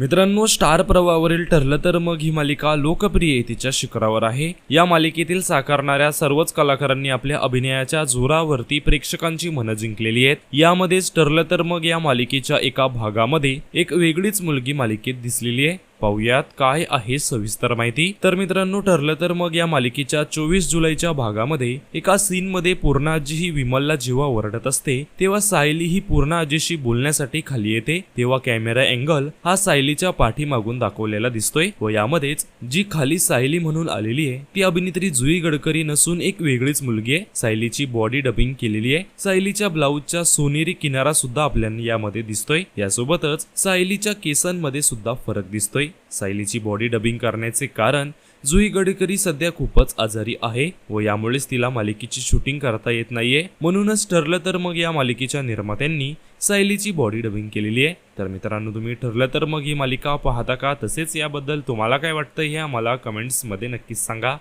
मित्रांनो स्टार प्रवावरील ठरलं तर मग ही मालिका लोकप्रियतेच्या शिखरावर आहे. या मालिकेतील साकारणाऱ्या सर्वच कलाकारांनी आपल्या अभिनयाच्या जोरावरती प्रेक्षकांची मनं जिंकलेली आहेत. यामध्येच ठरलं तर मग या मालिकेच्या एका भागामध्ये एक वेगळीच मुलगी मालिकेत दिसलेली आहे. पाहूयात काय आहे सविस्तर माहिती. तर मित्रांनो ठरलं तर मग या मालिकेच्या चोवीस जुलैच्या भागामध्ये एका सीन मध्ये पूर्णाजी ही विमलला जेव्हा ओरडत असते तेव्हा सायली ही पूर्णाजीशी बोलण्यासाठी खाली येते. तेव्हा कॅमेरा अँगल हा सायलीच्या पाठीमागून दाखवलेला दिसतोय व यामध्येच जी खाली सायली म्हणून आलेली आहे ती अभिनेत्री जुई गडकरी नसून एक वेगळीच मुलगी आहे. सायलीची बॉडी डबिंग केलेली आहे. सायलीच्या ब्लाऊजच्या सोनेरी किनारा सुद्धा आपल्याला यामध्ये दिसतोय. यासोबतच सायलीच्या केसांमध्ये सुद्धा फरक दिसतोय. सायलीची बॉडी डबिंग करण्याचे कारण जुई गडकरी सध्या खूपच आजारी आहे व यामुळेच तिला मालिकेची शूटिंग करता येत नाहीये. म्हणूनच ठरलं तर मग या मालिकेच्या निर्मात्यांनी सायलीची बॉडी डबिंग केलेली आहे. तर मित्रांनो तुम्ही ठरलं तर मग ही मालिका पाहता का? तसेच याबद्दल तुम्हाला काय वाटतं हे आम्हाला कमेंट्समध्ये नक्कीच सांगा.